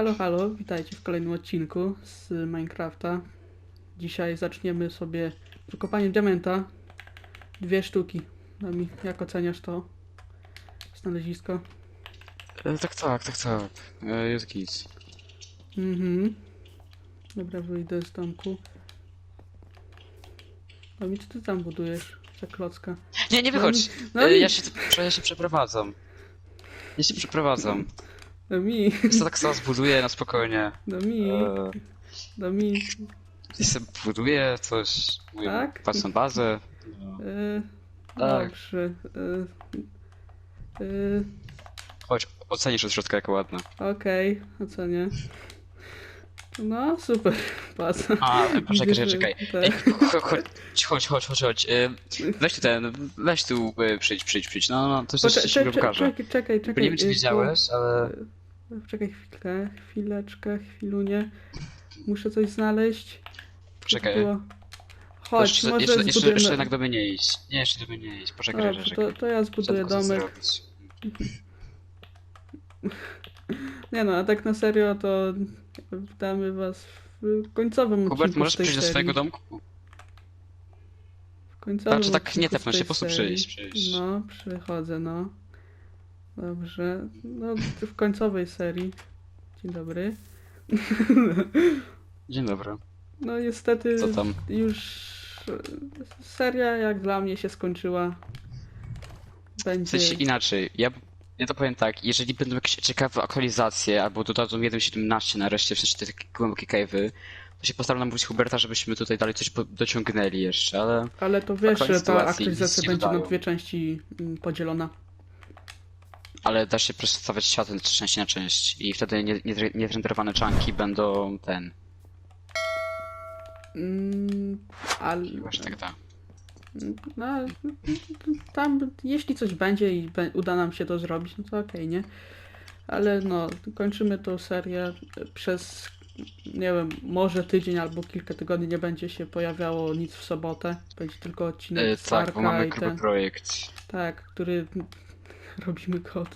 Halo, halo, witajcie w kolejnym odcinku z Minecrafta. Dzisiaj zaczniemy sobie wykopanie diamenta. Dwie sztuki. Dami, jak oceniasz to znalezisko? E, tak, tak, tak, tak. E, jest git. Mhm. Dobra, wyjdę z domku. Dami, co ty tam budujesz? Za klocka. Nie, nie wychodź! No E, i- ja, się, ja się przeprowadzam. Ja się przeprowadzam. Dami, Co tak samo zbuduję na spokojnie. Dami, E, Dami. I sobie buduję coś, moją Tak? własną bazę. No. E, Tak. dobrze. E, e, Chodź, ocenisz od środka jako ładna. Okej, ocenię. No, super, patrz. A, poczekaj, czekaj, czekaj. Ej, tak. cho- chodź, chodź, chodź, chodź, chodź. Weź tu ten, weź tu, przyjdź, przyjdź, przyjdź. No, no, to Poczekaj, coś ci czekaj, pokażę. czekaj, czekaj, czekaj. Nie wiem, czy y, widziałeś, ale... Czekaj chwilkę, chwileczkę, chwilunię. Muszę coś znaleźć. Poczekaj. Było- Chodź, jeszcze, może jeszcze, jeszcze, zbudujemy... jeszcze jednak do mnie nie iść. Nie, jeszcze do mnie nie iść. Poczekaj, Dobrze, czekaj. to, to ja zbuduję domek. Nie no, a tak na serio to witamy was w końcowym Hubert, odcinku możesz przyjść do serii. swojego domku? W końcowym Znaczy tak nie z tepnąć się, po prostu przyjść, przyjść. No, przychodzę, no. Dobrze. No, w końcowej serii. Dzień dobry. Dzień dobry. No niestety Co tam? już e, seria jak dla mnie się skończyła. W Będzie. sensie inaczej. Ja, ja to powiem tak, jeżeli będą jakieś ciekawe aktualizacje, albo dodadzą 1.17 nareszcie, w sensie te takie głębokie cave'y, to się postaram namówić Huberta, żebyśmy tutaj dalej coś dociągnęli jeszcze, ale Ale to wiesz, że ta aktualizacja będzie na dwie części mm, podzielona. Ale da się przestawiać światem z części na część i wtedy nie- nie- niezrenderowane czanki będą ten. Mm, ale. Właśnie tak da. No, tam, jeśli coś będzie i be, uda nam się to zrobić, no to okej, nie? Ale no, kończymy tą serię przez, nie wiem, może tydzień albo kilka tygodni nie będzie się pojawiało nic w sobotę. Będzie tylko odcinek E, z tak, bo Arka mamy i gruby ten, projekt. tak, który robimy go od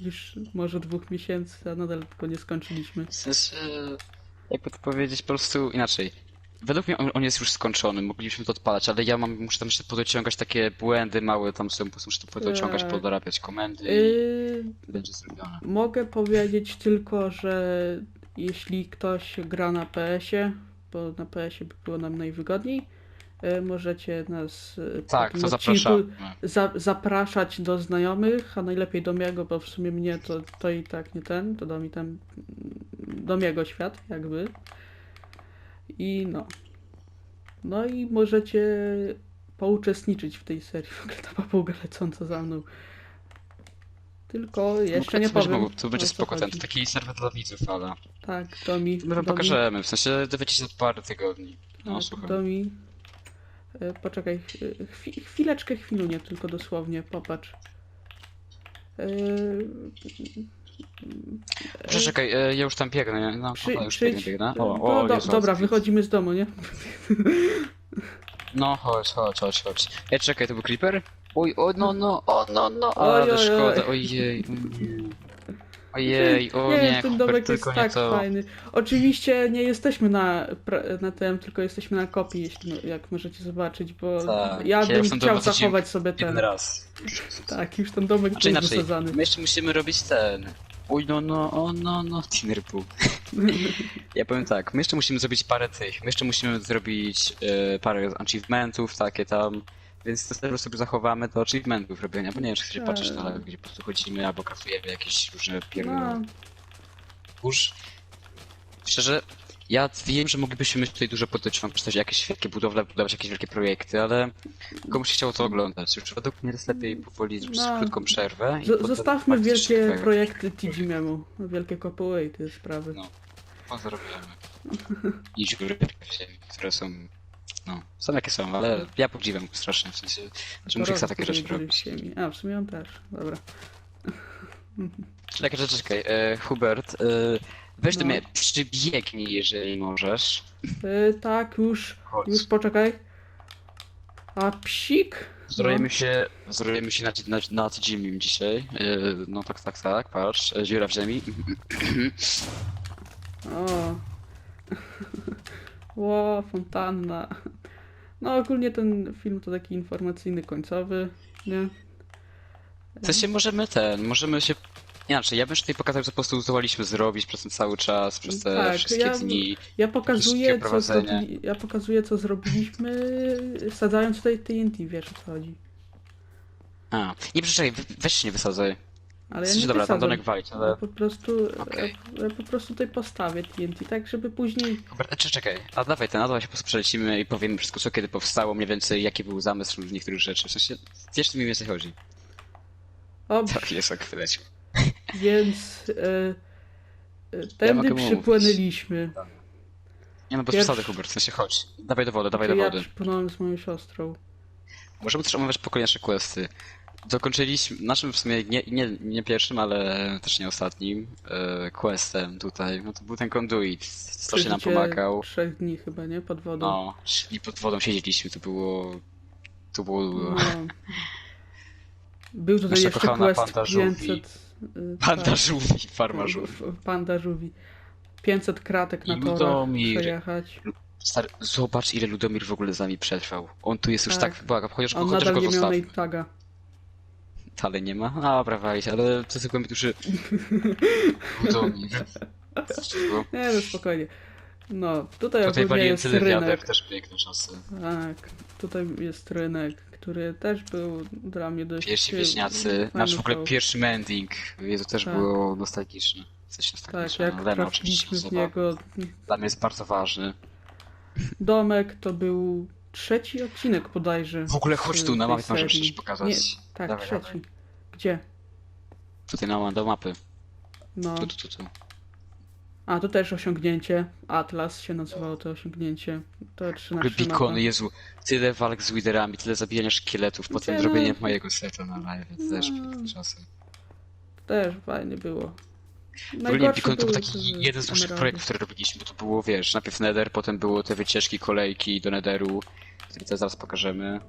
już może dwóch miesięcy, a nadal go nie skończyliśmy. W sensie, jakby to powiedzieć po prostu inaczej. Według mnie on, on jest już skończony, mogliśmy to odpalać, ale ja mam, muszę tam jeszcze podociągać takie błędy małe, tam po prostu muszę to podociągać, Tak. podorabiać komendy i będzie zrobione. Mogę powiedzieć tylko, że jeśli ktoś gra na PS-ie, bo na PS-ie by było nam najwygodniej, możecie nas e, po Tak, to odcinku zapraszamy. za, zapraszać do znajomych, a najlepiej do miego, bo w sumie mnie to, to i tak nie ten, to do mi tam do miego świat, jakby. I no. No i możecie pouczestniczyć w tej serii. W ogóle ta papuga lecąca za mną. Tylko jeszcze No, nie to powiem. mogło- To będzie spoko, ten chodzi. taki serwer dla widzów, ale Tak, to mi. my wam pokażemy, w sensie dowiecie się za parę tygodni. No, Tak, to mi. E, Poczekaj, e, chwi, chwileczkę, chwilunię, tylko dosłownie, popatrz. E, Przeczekaj, e, ja już tam biegnę, no, Przy, już przyjdź- biegnę, biegnę. no, O, o, do, Jezu, dobra, wychodzimy z domu, nie? No, chodź, chodź, chodź, chodź. Ej, czekaj, to był creeper? Oj, o, no, no, o, no, no, Oj, ale oj, szkoda, oj. ojej, o nie. Ojej, o nie, nie, ten Hubert, domek jest tylko nie tak to. fajny. Oczywiście nie jesteśmy na, pra- na tym, tylko jesteśmy na kopii, jeśli, jak możecie zobaczyć, bo Tak, ja ja bym już ten chciał domek wsadziłem zachować sobie ten. Raz. Tak, już ten domek Znaczy jest inaczej, wysadzany. my jeszcze musimy robić ten. Oj, no, no, o, no, no, Tinnerpool. Ja powiem tak, my jeszcze musimy zrobić parę tych, my jeszcze musimy zrobić e, parę achievementów, takie tam, więc to sobie sobie zachowamy do achievementów robienia, bo nie wiem, czy chcecie Tak. patrzeć na live, gdzie po prostu chodzimy albo kasujemy jakieś różne No, pierdolone. Kurz. Szczerze, ja wiem, że moglibyśmy tutaj dużo podociągnąć, coś jakieś wielkie budowle, budować jakieś wielkie projekty, ale komuś się chciało to oglądać. Już według mnie jest lepiej powoli zrobić No. krótką przerwę. i z- potem zostawmy wielkie ciekawego. projekty TG-Memu, wielkie kopuły i te sprawy. No. Pozdrawiamy. I dziury w ziemi, które są. No, są jakie są, ale ja podziwiam go strasznie, w sensie, że muszę chce takie rzeczy robić. ziemi. A, w sumie on też, dobra. Czekaj, czekaj, czekaj. E, Hubert, e, weź do No. mnie, przybiegnij, jeżeli możesz. Y, tak, już, Chodź. już poczekaj. A psik? Wzorujemy się, wzorujemy się nad, nad, nad ziemią dzisiaj. E, no tak, tak, tak, patrz, e, dziura w ziemi. O. Ło, fontanna. No ogólnie ten film to taki informacyjny, końcowy, nie? W sensie możemy ten, możemy się... Inaczej, ja bym tutaj pokazał, co po prostu zdołaliśmy zrobić przez ten cały czas, przez te Tak, wszystkie ja- dni. Ja pokazuję, co zrobili, ja pokazuję, co zrobiliśmy, wsadzając tutaj TNT, wiesz o co chodzi. A, nie przeczekaj, weź się nie wysadzaj. Ale W ja nie dobra, tam wysadzam. Donek walić, Ja ale... po prostu, Okej. ja, ja po prostu tutaj postawię TNT, tak żeby później... Dobra, czy czekaj, a dawaj ten, a dawaj się przelecimy i powiemy wszystko, co kiedy powstało, mniej więcej jaki był zamysł niektórych rzeczy. W sensie, wiesz, co mi więcej chodzi. O, Tak, jest wyleciał. więc e, e, Ja tędy mogę mówić. przypłynęliśmy. Nie no, bez Pierwszy- przesady, Hubert, w sensie chodź. Dawaj do wody, dawaj do ja wody. przypłynąłem z moją siostrą. Możemy też omawiać pokolenicze questy. Dokończyliśmy, naszym w sumie nie, nie, nie pierwszym, ale też nie ostatnim e, questem tutaj, no to był ten conduit. Strasznie nam Przeżycie pomagał. trzech dni chyba, nie? Pod wodą. No, i pod wodą siedzieliśmy, to było... To było... No. Był tutaj Nasza jeszcze quest panda żółwi. 500... y, Panda tak. żółwi, farma żółwi. Panda żółwi. 500 kratek na I torach Ludomir. przejechać. Stary, zobacz ile Ludomir w ogóle z nami przetrwał. On tu jest już Tak. tak, chociaż, On chociaż nadal go nie miał zostawmy. taga. Dalej nie ma? A, dobra, walić, ale to głębi duszy. Ludomir. Nie, no spokojnie. No, tutaj, Tutaj ogólnie waliłem jest tyle wiader, rynek. też piękne czasy. Tak, tutaj jest rynek, który też był dla mnie dość... Pierwsi wieśniacy, nasz w ogóle show. pierwszy mending. Jezu, też Tak. było nostalgiczne. Coś Tak, nostalgiczne, jak no, Lena oczywiście trafiliśmy w niego. Dla mnie jest bardzo ważny. Domek to był trzeci odcinek bodajże. W ogóle chodź tu, na mapie serii. przecież pokazać. Nie, tak, Dawaj, trzeci. dawaj. Gdzie? Tutaj na, do mapy. No. Tu, tu, tu, tu. A, to też osiągnięcie. Atlas się nazywało to osiągnięcie. To W ogóle 13 beacony, mapa. Jezu, tyle walk z widerami, tyle zabijania szkieletów, potem zrobienie no. mojego seta na live, też No. piękne czasy. Też fajnie było. W ogóle Najgorsze Beacon to był taki jeden z dłuższych projektów, które robiliśmy, bo to było, wiesz, najpierw Nether, potem było te wycieczki, kolejki do Netheru, które zaraz pokażemy.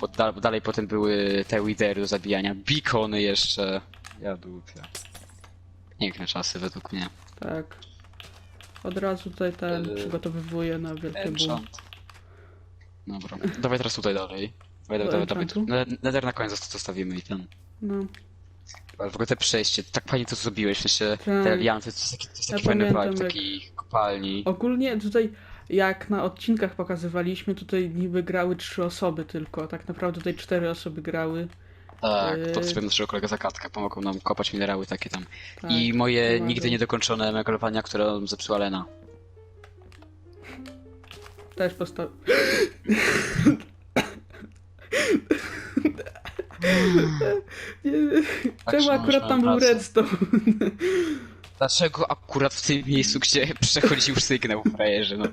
Bo da, dalej potem były te Withery do zabijania, Beacony jeszcze. Ja dupia. Piękne czasy według mnie. Tak. Od razu tutaj ten Yy, przygotowywuję na wielkie boom. Dobra, dawaj teraz tutaj dalej. Dawaj, dawaj, dawaj, dawaj. Ne- Nether na koniec zostawimy i ten. No. W ogóle te przejście, tak fajnie to zrobiłeś, w sensie Tak. te alianty, to jest taki, to jest Ja taki fajny pamiętam, vibe, jak- taki kopalni. Ogólnie tutaj, jak na odcinkach pokazywaliśmy, tutaj niby grały trzy osoby tylko. Tak naprawdę tutaj cztery osoby grały. Tak, Yy. to sobie naszego kolegę Zakatka pomogą nam kopać minerały takie tam. Tak, I moje nigdy niedokończone megalowania, które zepsuła Lena. Też postaw... Nie wiem, Tak Czemu się akurat tam był redstone? Dlaczego akurat w tym miejscu, gdzie przechodził sygnał w frajerze, no.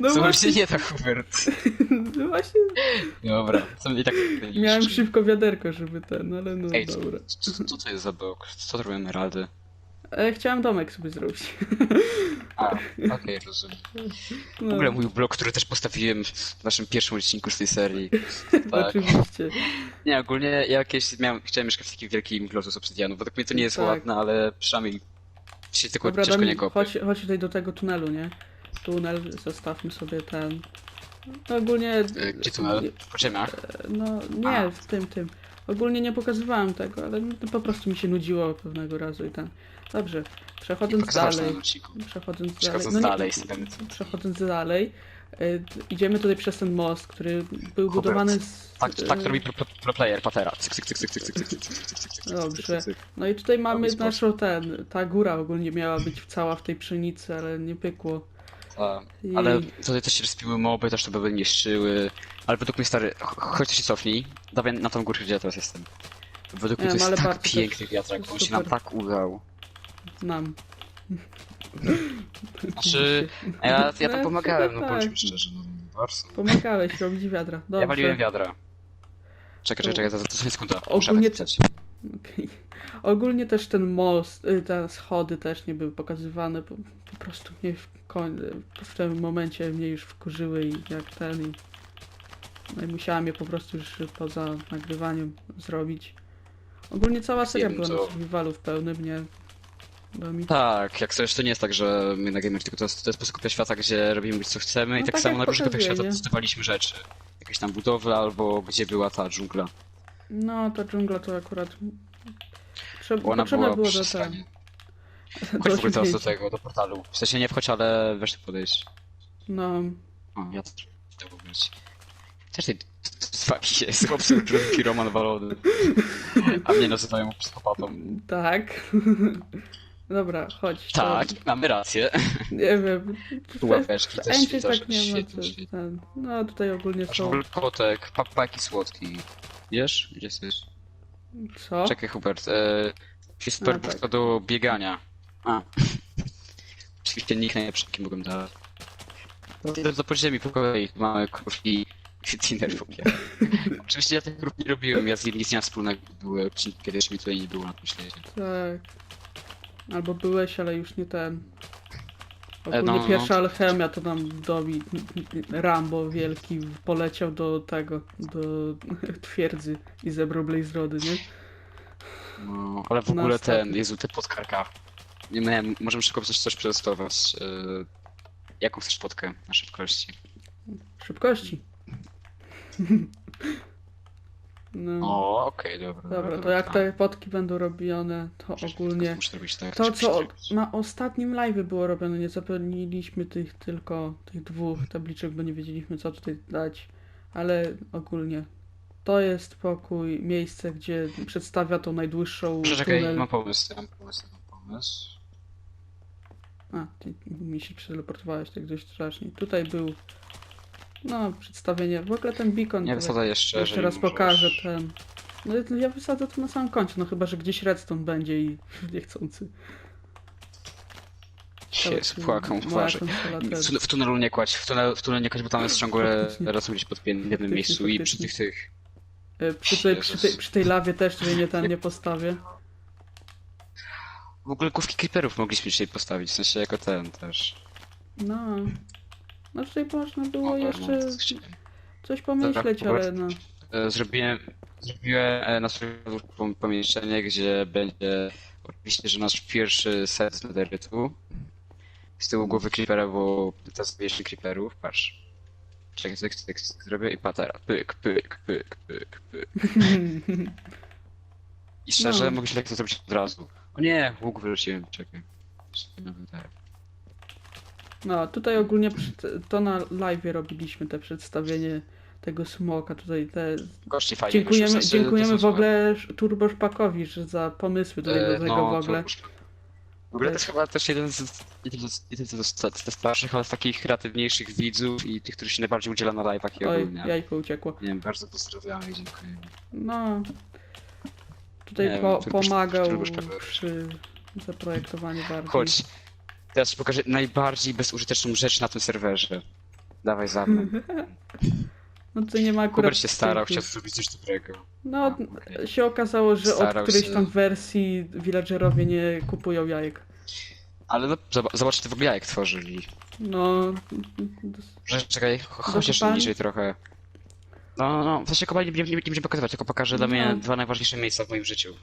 No Co właśnie, się nie tak, Hubert? no właśnie Dobra, co mnie tak... miałem szybko wiaderko, żeby ten, ale no Ej, co, dobra. co, co to jest za blok? Co to robią emeraldy? E, chciałem domek sobie zrobić. A, okej, rozumiem. W No, ogóle mój blok, który też postawiłem w naszym pierwszym odcinku z tej serii. Tak. Oczywiście. Nie, ogólnie ja miałem, chciałem mieszkać w takim wielkim glosu z obsydianu. Według mnie to nie jest Tak. ładne, ale przynajmniej się tylko Dobra, ciężko nie kopie. chodź, chodź tutaj do tego tunelu, nie? Tunel, zostawmy sobie ten... No ogólnie... E, Gdzie tunel? W podziemiach? No nie, w tym, tym. Ogólnie nie pokazywałem tego, ale po prostu mi się nudziło pewnego razu i ten. Dobrze, przechodząc dalej. Przechodząc, dalej. no nie, przechodząc dalej. Idziemy tutaj przez ten most, który był budowany z. Tak, tak robi pro, pro, pro player, patera. Dobrze. No i tutaj mamy naszą ten. Ta góra ogólnie miała być cała w tej pszenicy, ale nie pykło. Tak. Ale tutaj też się rozpiły moby, też to by niszczyły. Ale według mnie stary, ch- chodź się cofnij. Dawaj na tą górkę, gdzie ja teraz jestem. Według mnie Nie, to jest ale tak bardzo piękny też wiatrak, on się nam super. tak udał. Nam. Znaczy, a ja, ja No, tam pomagałem, no tak. bądźmy szczerzy, no bardzo. Pomagałeś robić wiadra. Dobrze. Ja waliłem wiadra. Czekaj, czekaj, czekaj, za to jest sekunda. Muszę Ogólnie napisać. Okej. Ogólnie też ten most, y, te schody też nie były pokazywane, bo po prostu mnie w, koń, w tym momencie mnie już wkurzyły i jak ten i, no i musiałam je po prostu już poza nagrywaniem zrobić. Ogólnie cała seria Wiem, była co- na survivalu w pełnym, nie? Domi. Tak, jak coś to nie jest tak, że my na Gamer, tylko to jest, to jest po prostu kopia świata, gdzie robimy co chcemy i No tak, tak samo jak na różnych kopiach pokazuje, świata nie? testowaliśmy rzeczy. Jakieś tam budowle albo gdzie była ta dżungla. No, ta dżungla to akurat... Bo ona potrzebne była było do. Chodź w ogóle teraz do tego, do portalu. W sensie nie wchodź, ale weź tu podejść. No, O, ja też chcę być. Też tej swaki jest chłopcy, drugi Roman walony. A mnie nazywają psychopatą. tak. Dobra, chodź. to- Tak, mamy rację. Nie wiem. Tu łapeczki też świecą, tak nie ma. Ten. No, tutaj ogólnie w są... kotek, papaki słodki. Wiesz? Gdzie jesteś? Co? Czekaj Hubert, e, jest super A, tak. do biegania. A. Oczywiście nikt najlepszy jaki mogłem dać. Idę do podziemi po kolei, mamy krów i dinner w ogóle. Oczywiście ja tych grup nie robiłem, ja z nimi nic nie mam wspólnego. Były odcinki, kiedy jeszcze mi tutaj nie było na tym świecie. Tak. Albo byłeś, ale już nie ten. Ogólnie no, no. pierwsza alchemia to nam Domi Rambo wielki poleciał do tego, do twierdzy i zebrał Blaze Rody, nie? No, ale w ogóle ten. Jezu, te podkarka. Nie możemy szybko coś, coś przetestować. E, jaką chcesz podkę na szybkości? Szybkości. No. O, okej, dobra. Dobra, to jak te potki będą robione, to ogólnie. Muszę robić tak. To, co na ostatnim live było robione, nie zapełniliśmy tych tylko tych dwóch tabliczek, bo nie wiedzieliśmy co tutaj dać, ale ogólnie to jest pokój, miejsce, gdzie przedstawia tą najdłuższą Czekaj, tunel. mam pomysł, mam pomysł, mam pomysł. A, ty mi się przeteleportowałeś tak dość strasznie. Tutaj był no, przedstawienie, w ogóle ten beacon, Nie to wysadzaj jeszcze, jeszcze raz możesz. pokażę ten. No ja wysadzę to na samym końcu, no chyba, że gdzieś redstone będzie i niechcący. Się twarzy. konsola W, tunelu nie kładź, w tunelu, w tunelu nie kładź, bo tam jest ciągle raz gdzieś pod w jednym miejscu i przy tych tych. E, Przy tej, przy, tej, przy tej lawie też tutaj nie ten nie postawię. W ogóle główki creeperów mogliśmy dzisiaj postawić, w sensie jako ten też. No. No tutaj można było jeszcze no, coś- pomyśleć, Dobra, ale no. E, Zrobiłem, zrobiłem e, na swoim pom- pomieszczenie, gdzie będzie oczywiście, że nasz pierwszy set z nederytu. Z tyłu głowy creepera, bo testujesz creeperów, patrz. Czekaj, cyk, cyk, cyk, zrobię i patera. Pyk, pyk, pyk, pyk, pyk. I szczerze, No. mogliśmy tak to zrobić od razu. O nie, łuk wyrzuciłem, czekaj. No, tutaj ogólnie to na live robiliśmy te przedstawienie tego smoka, tutaj te... Gości fajnie Dziękujemy, wyszło, w sensie, to dziękujemy są w ogóle Turbo Szpakowi że za pomysły do E, tego, tego w ogóle. to- W ogóle to jest chyba też jeden z, jeden z, jeden z, z, z starszych, ale z takich kreatywniejszych widzów i tych, których się najbardziej udziela na live'ach i Oj, ogólnie. jajko uciekło. Nie wiem, bardzo pozdrawiamy i dziękujemy. No. Tutaj Nie po, wiem, pomagał przy zaprojektowaniu bardziej. Chodź, teraz ci pokażę najbardziej bezużyteczną rzecz na tym serwerze. Dawaj za mną. No tutaj nie ma akurat... Hubert się starał, chciał zrobić coś dobrego. No, okej. się okazało, że Starał od którejś się. tam wersji villagerowie nie kupują jajek. Ale no, zob- zobacz, ty w ogóle jak tworzyli. No, Że, czekaj, ch- chodź jeszcze kopalni? niżej trochę. No, no, no, w sensie kopalni nie, nie, nie będziemy pokazywać, tylko pokażę dla mnie No. dwa najważniejsze miejsca w moim życiu.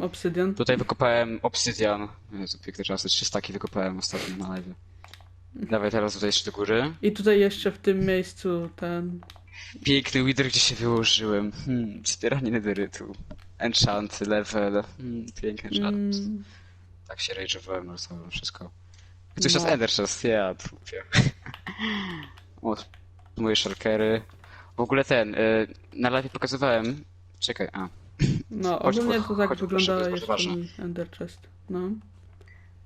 obsydian. Tutaj wykopałem obsydian. Jezu, piękne czasy, trzy staki wykopałem ostatnio na live. Dawaj teraz tutaj jeszcze do góry. I tutaj jeszcze w tym miejscu ten... Piękny wither, gdzie się wyłożyłem. Hmm, wspieranie nederytu. Enchanty, level. Hmm, piękny czas. Mm, Tak się rage'owałem całe wszystko. Ktoś No. no. Ender Chest, ja trupie. o, moje shulkery. W ogóle ten, y, na live pokazywałem... Czekaj, a. no, Chodź, ogólnie chodź, to tak chodź, wygląda proszę, to jest ważne. mój Ender Chest. No.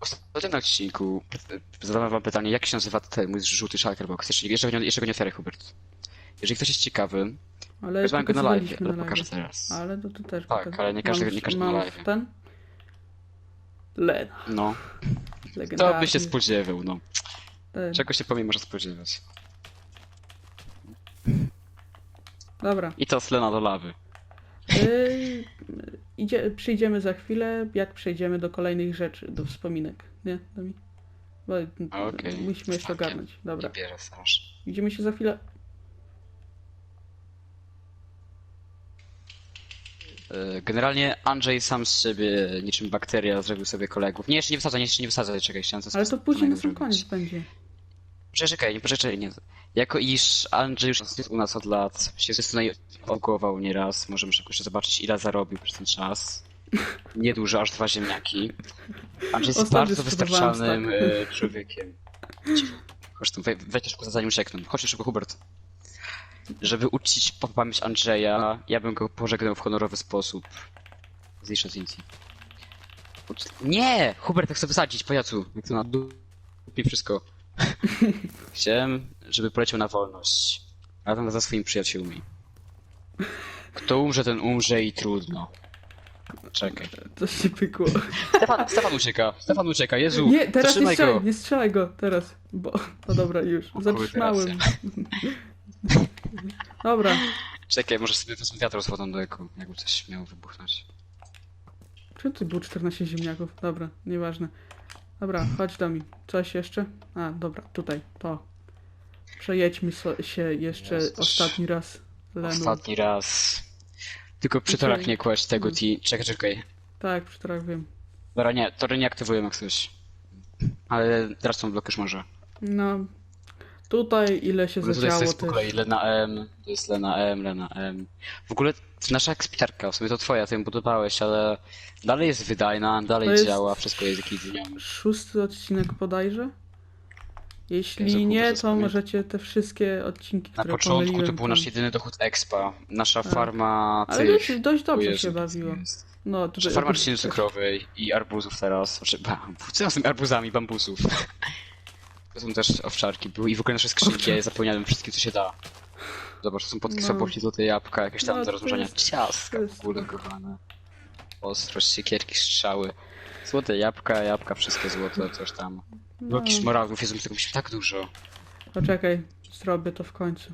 W ostatnim odcinku y, zadałem wam pytanie, jak się nazywa ten mój żółty shulker box. Jeszcze, jeszcze, go nie, jeszcze go nie otwieraj, Hubert. Jeżeli ktoś jest ciekawy, Ale wezwałem go na live, pokazywaliśmy ale na pokażę live. teraz. Ale to, to też Tak, pokaz- ale nie każdy- mam- nie każdy na mam live. ten? Lena. No, to Legendarny. by się spodziewał, no. Ten. Czego się po mnie może spodziewać. Dobra. I to slena do lawy. Yy, idzie, przyjdziemy za chwilę, jak przejdziemy do kolejnych rzeczy, do wspominek, nie? Domi? Bo, Okej. Musimy jeszcze ogarnąć. Dobra, Nie strasz. widzimy się za chwilę. E, Generalnie Andrzej sam z siebie, niczym bakteria, zrobił sobie kolegów. Nie, jeszcze nie wsadzaj, jeszcze nie wsadzaj, czekaj, chciałem coś Ale to później na sam koniec będzie. Przeczekaj, nie poczekaj, nie. Jako iż Andrzej już jest u nas od lat, się odgłował nieraz, możemy szybko jeszcze zobaczyć ile zarobił przez ten czas. Niedużo, aż dwa ziemniaki. Andrzej jest Ostatnio bardzo wystarczalnym stak. e, człowiekiem. Chodź tu, we, weź szybko zanim uciekną. Chodź szybko, Hubert. Żeby uczcić pamięć Andrzeja, ja bym go pożegnał w honorowy sposób. Zniszczę. Ucz- Nie! Hubert tak chce wysadzić, pajacu. Jak to na dupie wszystko. Chciałem, żeby poleciał na wolność. Razem za swoimi przyjaciółmi. Kto umrze, ten umrze i trudno. Czekaj. Coś się pykło. Stefan, Stefan ucieka, Stefan ucieka, Jezu! Nie, teraz nie zatrzymaj strzelaj, go! nie strzelaj go, teraz. Bo, no dobra, już. kurde, Zatrzymałem. Dobra, Czekaj, może sobie wiatr z wodą do eku, jakby coś miało wybuchnąć. Czy tu było 14 ziemniaków? Dobra, nieważne. Dobra, chodź do mi. Coś jeszcze? A, dobra, tutaj, to. Przejedźmy so, się jeszcze ostatni raz. Lenu. Ostatni raz. Tylko przy Dzisiaj- torach nie kłaść tego Mm. ti... Czekaj, czekaj. Tak, przy torach wiem. Dobra, nie, tory nie aktywuję jak coś. Ale teraz tą blok już może. No, tutaj ile się ogóle tutaj zadziało jest też. Lena M, to jest Lena M, Lena M. W ogóle nasza ekspiarka, w sumie to twoja, ty ją budowałeś, ale dalej jest wydajna, dalej jest- działa, wszystko jest jakiś dniom. Szósty odcinek bodajże? Jeśli Jezu, nie, to zapomniałem. możecie te wszystkie odcinki, Na które początku to pomyliłem był nasz jedyny dochód expa. Nasza Tak. farma Ale tych... dość, dobrze Jezu, się to bawiło. jest. No, Nasza tutaj farma trzciny cukrowej i arbuzów teraz. Znaczy, bambus. Co ja z tymi arbuzami, bambusów? To są też owczarki były i w ogóle nasze skrzynki, ja je zapełniałem wszystkim, co się da. Zobacz, to są potki No. słabości, złote jabłka, jakieś tam No, do to rozłożenia jest ciastka, ulegowane. Ostrość, siekierki, strzały. Złote jabłka, jabłka, wszystkie złote, coś tam. No, Bloki szmaragdów, Jezu, my tego musimy tak dużo. poczekaj, zrobię to w końcu.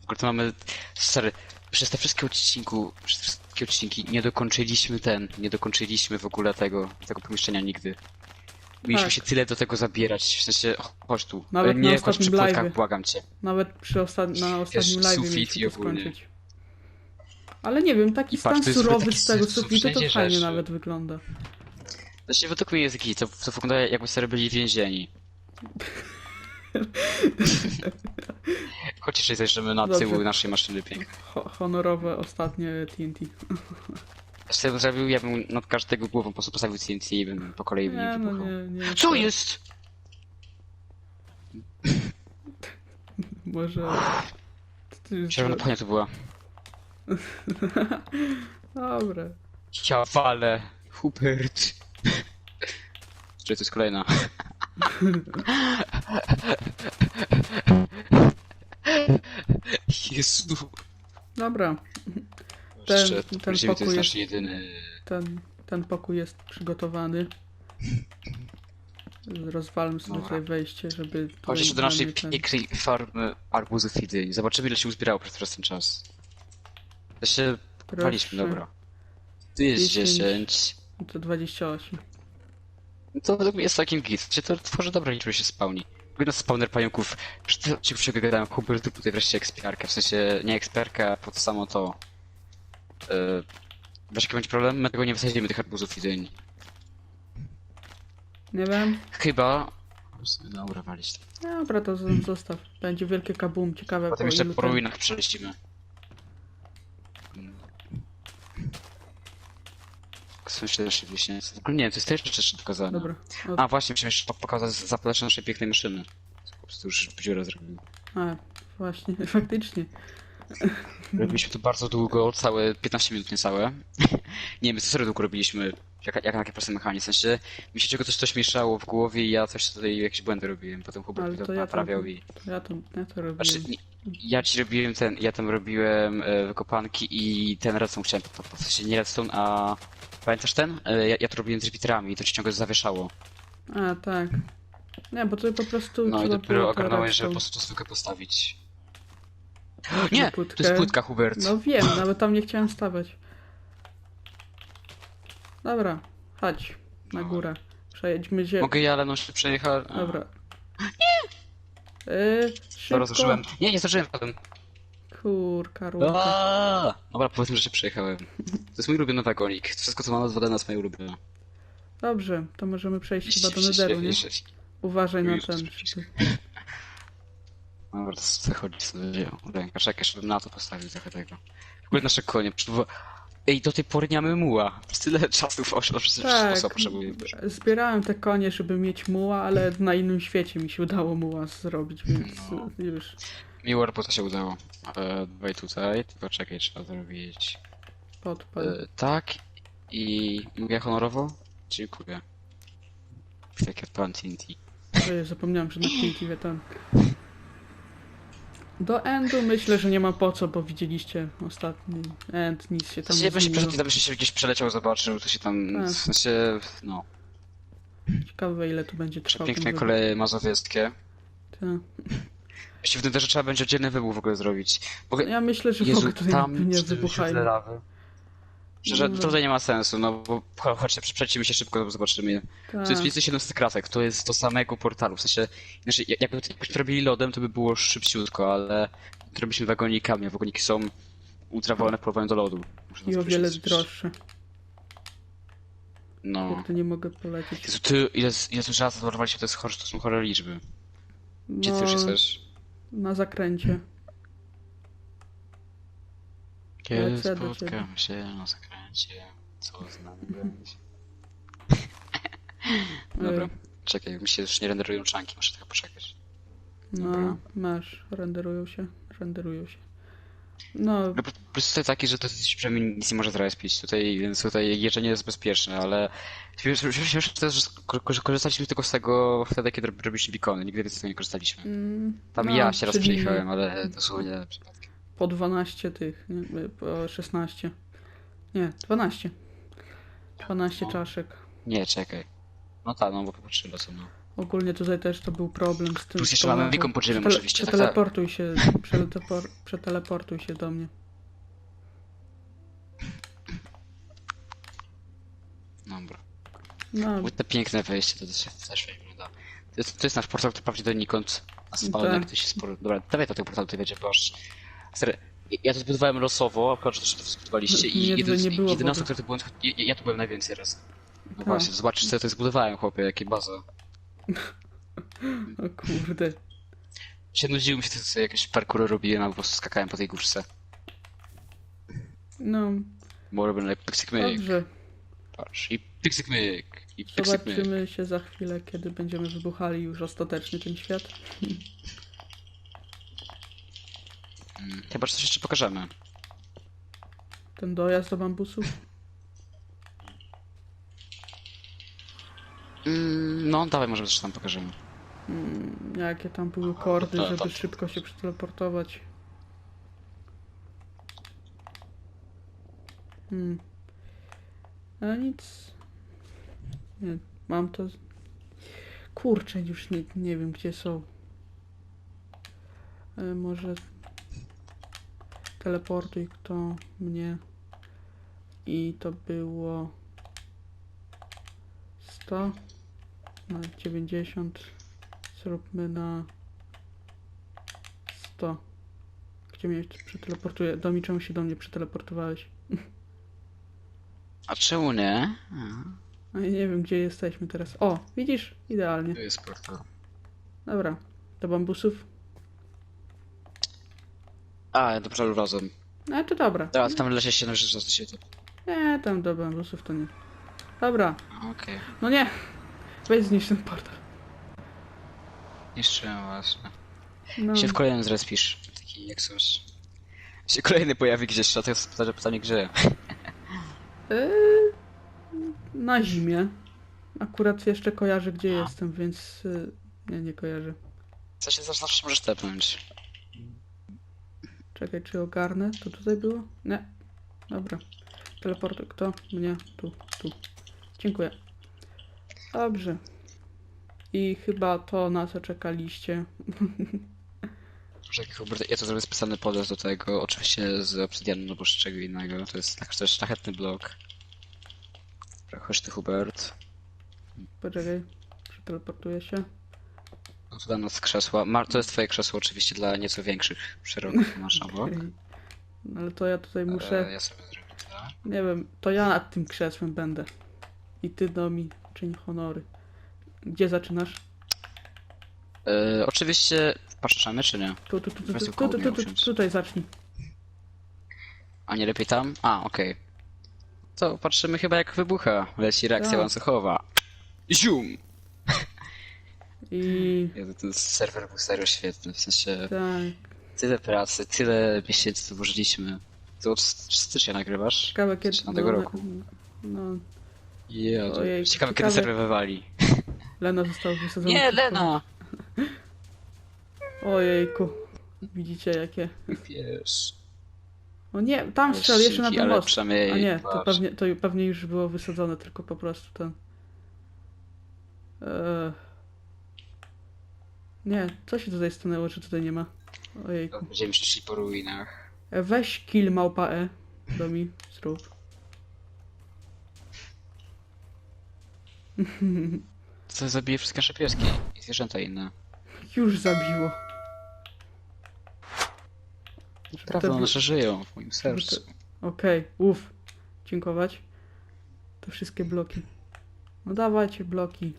W ogóle to mamy, stary, przez te wszystkie odcinku, przez te wszystkie odcinki nie dokończyliśmy ten, nie dokończyliśmy w ogóle tego, tego pomieszczenia nigdy. Mieliśmy Tak. się tyle do tego zabierać, w sensie, ch- chodź tu, Nawet na nie chodź przy ostatnim live'ie. błagam cię. Nawet przy osta na ostatnim live sufit mieliśmy i to ogólnie. skończyć. Ale nie wiem, taki I patrz, stan to jest surowy taki z tego su- sufitu to wszędzie fajnie rzeczy. nawet wygląda. Znaczy, według mnie jest git, to, to wygląda jakby sobie byli więzieni. Chodź jeszcze zajrzymy na Dobrze. tył naszej maszyny pięknej. Ho honorowe ostatnie TNT. Ja bym zrobił, ja bym nad każdego głową po prostu postawił TNT i bym po kolei Nie, nie no wybuchał. nie, nie. Co jest? Może... Ty- Czerwona pania to była. Dobra. Ja walę. Hubert. Czy to jest kolejna? Jezu. Dobra, Ten- ten prawdziwie to pokój jest nasz jedyny... ten, ten pokój jest przygotowany. Rozwalmy sobie Dobra. tutaj wejście, żeby... Chodź jeszcze do naszej ten- pięknej farmy arbuzów i. Zobaczymy ile się uzbierało przez ten czas. To się paliśmy, dobra. Tu jest 10. 10. To 28. No To według mnie jest takim git. Czy to tworzy dobre liczby się spełni. Jeden spawner pająków. Przed tym ci gadałem, Hubert, tu tutaj wreszcie ekspiarkę. W sensie nie eksperka, pod samo to. Yy, wiesz jaki będzie problem? My tego nie wysadzimy tych arbuzów i dyń. Nie wiem. Chyba... Walić to. Dobra, to z- zostaw. Będzie wielkie kabum, ciekawe Potem po jeszcze ilu po ten- ruinach przelecimy. Słyszę jeszcze wieśniacy. W ogóle nie wiem, to jest też jeszcze do pokazania. Dobra. O, A właśnie, musimy jeszcze pokazać zaplecze naszej pięknej maszyny. Po prostu już dziurę zrobił. A, właśnie, faktycznie. Robiliśmy to bardzo długo, całe 15 minut niecałe. nie wiem, co serio długo robiliśmy. Jak, jak na takie proste mechanizmy. W sensie, mi się czego coś, coś mieszało w głowie i ja coś tutaj, jakieś błędy robiłem. Potem Hubert mi to to ja to- naprawiał i... To ja to, ja to robiłem. Znaczy, nie, ja ci robiłem ten, ja tam robiłem e, wykopanki i ten redstone chciałem, po, po, w sensie nie redstone, a pamiętasz ten? E, ja, ja to robiłem z repeaterami i to ci ciągle zawieszało. A, tak. Nie, bo to po prostu No i dopiero ogarnąłeś, że po prostu to zwykle postawić. Nie, to płytkę. jest płytka, Hubert. No wiem, nawet tam nie chciałem stawać. Dobra, chodź. Na No. górę. Przejedźmy się. Mogę ja, ale no się przejechać. Dobra. Nie! Yy, Dobra, szybko. Nie, nie zdążyłem potem. Kurka, rurka. Dobra, powiedzmy, że się przejechałem. To jest mój ulubiony wagonik. Wszystko, co ma nazwę nas moje ulubione. Dobrze, to możemy przejść chyba do Netheru, nie? Uważaj na ten. przycisk. Dobra, to co chodzi sobie ręka. Czekaj, żebym na to postawił trochę tego. W ogóle nasze konie. przecież- Ej, do tej pory nie mamy muła. Tyle osób Tak, osób potrzebuje. zbierałem te konie, żeby mieć muła, ale na innym świecie mi się udało muła zrobić, więc No. już. Miło robota się udało. E, dawaj tutaj, tylko czekaj, trzeba zrobić Podpal. e, tak i mówię honorowo? Dziękuję. Takie pan TNT. Ojej, zapomniałem, że na Creative ten. Do Endu myślę, że nie ma po co, bo widzieliście ostatni End, nic się tam nie nie się, zmieniło. tam się gdzieś przeleciał, zobaczył, to się tam, Tak. w sensie, no, Ciekawe ile tu będzie trwało. ten przepiękne wybuch. koleje mazowieckie. Tak. Jeśli w tym też trzeba będzie oddzielny wybuch w ogóle zrobić. Ogóle, Ja myślę, że w Jezu, ogóle tutaj tam nie cztery wybuchajmy. źródła lawy. Że No. tutaj nie ma sensu, no bo cho- chodźcie, przejdźmy się szybko, to zobaczymy. To jest Tak. więcej 700 kratek, to jest do samego portalu, w sensie, znaczy, jak- jakby to robili lodem, to by było szybciutko, ale robiliśmy wagonikami, a wagoniki są ultra wolne w porównaniu do lodu. I to o wiele droższe. No. Kurde, nie mogę polecieć. Jezu, ty, ile, ile tu razy to, jest chore, to są chore liczby. Gdzie ty już No, jesteś? na zakręcie. Kiedy Lecę do spotkam się na zakręcie, co z nami będzie? Dobra, Y, czekaj, mi się już nie renderują czanki, muszę trochę poczekać. No, Dobra. masz, renderują się, renderują się. No, No, po- plus tutaj taki, że to jest przynajmniej nic nie może zrespić tutaj, więc tutaj jeżdżenie jest bezpieczne, ale wiesz, wiesz, wiesz też, że ko- ko- korzystaliśmy tylko z tego wtedy, kiedy rob- robiliśmy beacony, nigdy więcej z tego nie korzystaliśmy. mm, Tam no, ja się raz czyli przejechałem, ale dosłownie przypadkiem. Po 12 tych, nie, po 16. Nie, 12. 12 No. czaszek. Nie, czekaj. No tak, no bo popatrzymy co no. Ogólnie tutaj też to był problem z tym. Plus jeszcze mamy beacon pod Przetele- oczywiście, tak, Przeteleportuj się, przeletepor- przeteleportuj się do mnie. Dobra. No, Bo te piękne wejście, to też, też wygląda. To jest, to jest nasz portal, to prawdziwy donikąd. A spawner, Tak. to się sporo... Dobra, dawaj do tego portalu, tutaj będzie, bo aż... Stary, ja to zbudowałem losowo, akurat, że to zbudowaliście i Nie, jeden, nie było w 11, ogóle. który to byłem, ja, ja tu byłem najwięcej raz. No Tak. właśnie, zobaczysz co ja to zbudowałem, chłopie, jakie baza. o kurde. Się nudziło mi się, to sobie jakieś parkury robiłem, a po prostu skakałem po tej górce. No, Bo robię pyksyk myk, dobrze. patrz, i pyksyk myk, i myk. Zobaczymy się za chwilę, kiedy będziemy wybuchali już ostatecznie ten świat. Mm, Chyba, że coś jeszcze pokażemy. Ten dojazd do bambusów. Mm, no, dawaj, może coś tam pokażemy. Mm, jakie tam były kordy, to- żeby szybko się przeteleportować. Hmm. A nic. Nie, mam to. z- Kurczę, już nie, nie wiem gdzie są. E, może teleportuj kto mnie. I to było 100 na 90. Zróbmy na 100. Gdzie mnie przeteleportuje? Domi, czemu się do mnie przeteleportowałeś? A czemu nie? A ja nie wiem, gdzie jesteśmy teraz. O, widzisz? Idealnie. To jest portal. Dobra. Do bambusów? A, dobrze, razem. No to dobra. W tam lesie się na rzecz się to. Nie, tam do bambusów to nie. Dobra. Okej. No nie! Weź zniszcz ten portal. Niszczyłem właśnie. No. Się w kolejnym zrespisz. Taki jak coś. Się kolejny pojawi gdzieś, a to jest pytanie, pytanie gdzie. Yy, na zimie. Akurat jeszcze kojarzę, gdzie A. jestem, więc... Yy, nie, nie kojarzę. Co się zawsze zawsze możesz tepnąć. Czekaj, czy ogarnę? To tutaj było? Nie. Dobra. Teleportuj. Kto? Mnie. Tu. Tu. Dziękuję. Dobrze. I chyba to, na co czekaliście. Czekaj, Hubert, ja to zrobię specjalny podjazd do tego, oczywiście z obsydianu albo z czego innego. To jest tak, to jest szlachetny blok. Chodź ty Hubert. Poczekaj. Przeteleportuję się. No, to dla nas krzesła. Mar, to jest twoje krzesło oczywiście dla nieco większych szeregów masz obok. Okej. No ale to ja tutaj E, muszę, ja sobie zrobię tak. nie wiem, to ja nad tym krzesłem będę. I ty do mi czyń honory. Gdzie zaczynasz? E, oczywiście patrzamy czy nie? Tu, tu, tu, tu, tu, tu tu, tu, tu, tutaj zacznij. A nie lepiej tam? A, okej. To patrzymy chyba jak wybucha. Leci reakcja Tak. łańcuchowa. Zium! I Jezu, ten serwer był serio świetny, w sensie tak, tyle pracy, tyle miesięcy tu włożyliśmy. To od stycznia nagrywasz? ciekawe kiedy... Stycznia tego no, roku. No, Jezu, Ojej, ciekawe kiedy ciekawe. serwer wywali. Lena została wysadzona. Nie, Lena! Ojejku. Widzicie jakie... Wiesz... O nie, tam strzel, jeszcze na ten most. przynajmniej A nie, to patrz. pewnie, to pewnie już było wysadzone, tylko po prostu ten... Eee... Nie, co się tutaj stanęło, że tutaj nie ma? Ojejku. Będziemy szli po ruinach. E, Weź kill małpa E. Do mi, zrób. To zabije wszystkie nasze pieski i zwierzęta inne. Już zabiło. Prawda, to one że żyją w moim sercu. Okej, uff. Dziękować. To wszystkie bloki. No dawajcie bloki.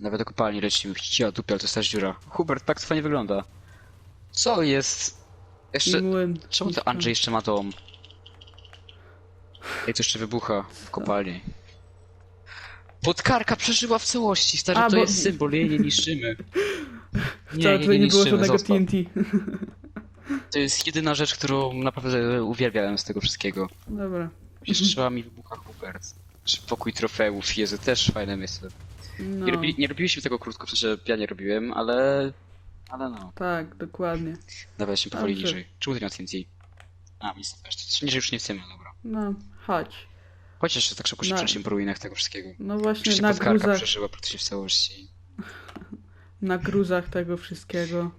Nawet do kopalni lecimy. Ja dupiel, to jest ta dziura. Hubert, tak to fajnie wygląda. Co jest? Jeszcze... Czemu to Andrzej jeszcze ma dom? Ej, to jeszcze wybucha w kopalni. Podkarka przeżyła w całości, stary, A, to bo- jest symbol, jej nie niszczymy. Nie, Wcale jej tutaj nie nie było niszczymy, żadnego zostaw. TNT. To jest jedyna rzecz, którą naprawdę uwielbiałem z tego wszystkiego. Dobra. Przestrzała mi wybucha Hubert. Czy Pokój trofeów, Jezu, też fajne miejsce. No, Nie, robi, nie robiliśmy tego krótko, w sensie ja nie robiłem, ale... Ale no. tak, dokładnie. Dawajmy powoli Dobrze. niżej. Czemu ty nie TNT? A, nic, niżej już nie chcemy, dobra. No, chodź. Chociaż jeszcze tak szybko się przenosimy po ruinach tego wszystkiego. No właśnie Przecież na gruzach, przeżyła praktycznie w całości. na gruzach tego wszystkiego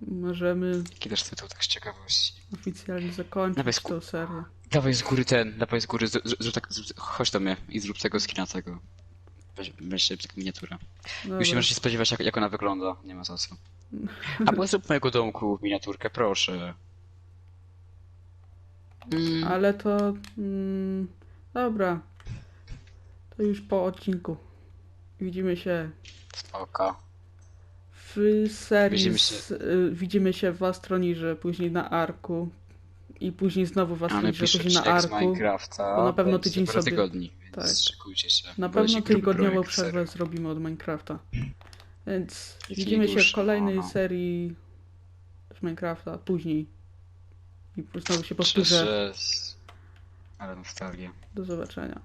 możemy Kiedy też to tak z ciekawości. oficjalnie zakończyć Dawaj, tą serię. Dawaj z góry ten, dawaj z góry, z, z, zrób tak, chodź do mnie i zrób tego skina tego. Weź, weź taką miniaturę. Dobra. Już nie możesz się spodziewać jak, jak ona wygląda, nie ma za co. Albo zrób mojego domku miniaturkę, proszę. Mm, Ale to... Mm, dobra. To już po odcinku. Widzimy się Oka. w serii. Widzimy się- y, widzimy się w Astronirze, później na Arku. I później znowu w A Astronirze, później na z Arku. Minecrafta. bo na pewno tydzień parę sobie- tygodni, więc tak. szykujcie się. Na pewno tygodniową przerwę zrobimy od Minecrafta. Więc widzimy się w kolejnej no, no. serii z Minecrafta później. I znowu się powtórzę. Ale nostalgia. Do zobaczenia.